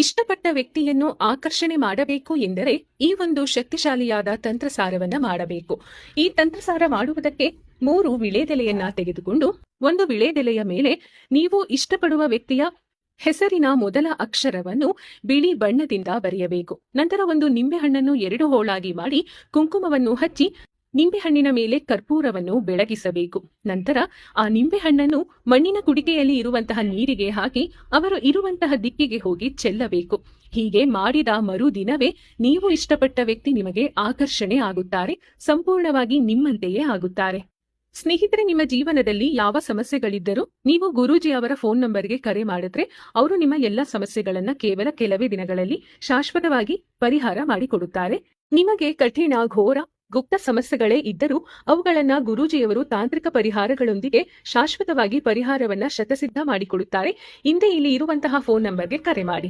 ಇಷ್ಟಪಟ್ಟ ವ್ಯಕ್ತಿಯನ್ನು ಆಕರ್ಷಣೆ ಮಾಡಬೇಕು ಎಂದರೆ ಈ ಒಂದು ಶಕ್ತಿಶಾಲಿಯಾದ ತಂತ್ರಸಾರವನ್ನು ಮಾಡಬೇಕು. ಈ ತಂತ್ರಸಾರ ಮಾಡುವುದಕ್ಕೆ ಮೂರು ವಿಳೆದೆಲೆಯನ್ನ ತೆಗೆದುಕೊಂಡು ಒಂದು ವಿಳೆದೆಲೆಯ ಮೇಲೆ ನೀವು ಇಷ್ಟಪಡುವ ವ್ಯಕ್ತಿಯ ಹೆಸರಿನ ಮೊದಲ ಅಕ್ಷರವನ್ನು ಬಿಳಿ ಬಣ್ಣದಿಂದ ಬರೆಯಬೇಕು. ನಂತರ ಒಂದು ನಿಂಬೆಹಣ್ಣನ್ನು ಎರಡು ಹೋಳಾಗಿ ಮಾಡಿ ಕುಂಕುಮವನ್ನು ಹಚ್ಚಿ ನಿಂಬೆಹಣ್ಣಿನ ಮೇಲೆ ಕರ್ಪೂರವನ್ನು ಬೆಳಗಿಸಬೇಕು. ನಂತರ ಆ ನಿಂಬೆಹಣ್ಣನ್ನು ಮಣ್ಣಿನ ಕುಡಿಕೆಯಲ್ಲಿ ಇರುವಂತಹ ನೀರಿಗೆ ಹಾಕಿ ಅವರು ಇರುವಂತಹ ದಿಕ್ಕಿಗೆ ಹೋಗಿ ಚೆಲ್ಲಬೇಕು. ಹೀಗೆ ಮಾಡಿದ ಮರುದಿನವೇ ನೀವು ಇಷ್ಟಪಟ್ಟ ವ್ಯಕ್ತಿ ನಿಮಗೆ ಆಕರ್ಷಣೆ ಆಗುತ್ತಾರೆ, ಸಂಪೂರ್ಣವಾಗಿ ನಿಮ್ಮಂತೆಯೇ ಆಗುತ್ತಾರೆ. ಸ್ನೇಹಿತರೆ, ನಿಮ್ಮ ಜೀವನದಲ್ಲಿ ಯಾವ ಸಮಸ್ಯೆಗಳಿದ್ದರೂ ನೀವು ಗುರೂಜಿ ಅವರ ಫೋನ್ ನಂಬರ್ಗೆ ಕರೆ ಮಾಡಿದ್ರೆ ಅವರು ನಿಮ್ಮ ಎಲ್ಲ ಸಮಸ್ಯೆಗಳನ್ನ ಕೇವಲ ಕೆಲವೇ ದಿನಗಳಲ್ಲಿ ಶಾಶ್ವತವಾಗಿ ಪರಿಹಾರ ಮಾಡಿಕೊಡುತ್ತಾರೆ. ನಿಮಗೆ ಕಠಿಣ ಘೋರ ಗುಪ್ತ ಸಮಸ್ಯೆಗಳೇ ಇದ್ದರೂ ಅವುಗಳನ್ನ ಗುರೂಜಿಯವರು ತಾಂತ್ರಿಕ ಪರಿಹಾರಗಳೊಂದಿಗೆ ಶಾಶ್ವತವಾಗಿ ಪರಿಹಾರವನ್ನ ಶತಸಿದ್ಧ ಮಾಡಿಕೊಡುತ್ತಾರೆ. ಹಿಂದೆ ಇಲ್ಲಿ ಇರುವಂತಹ ಫೋನ್ ನಂಬರ್ಗೆ ಕರೆ ಮಾಡಿ.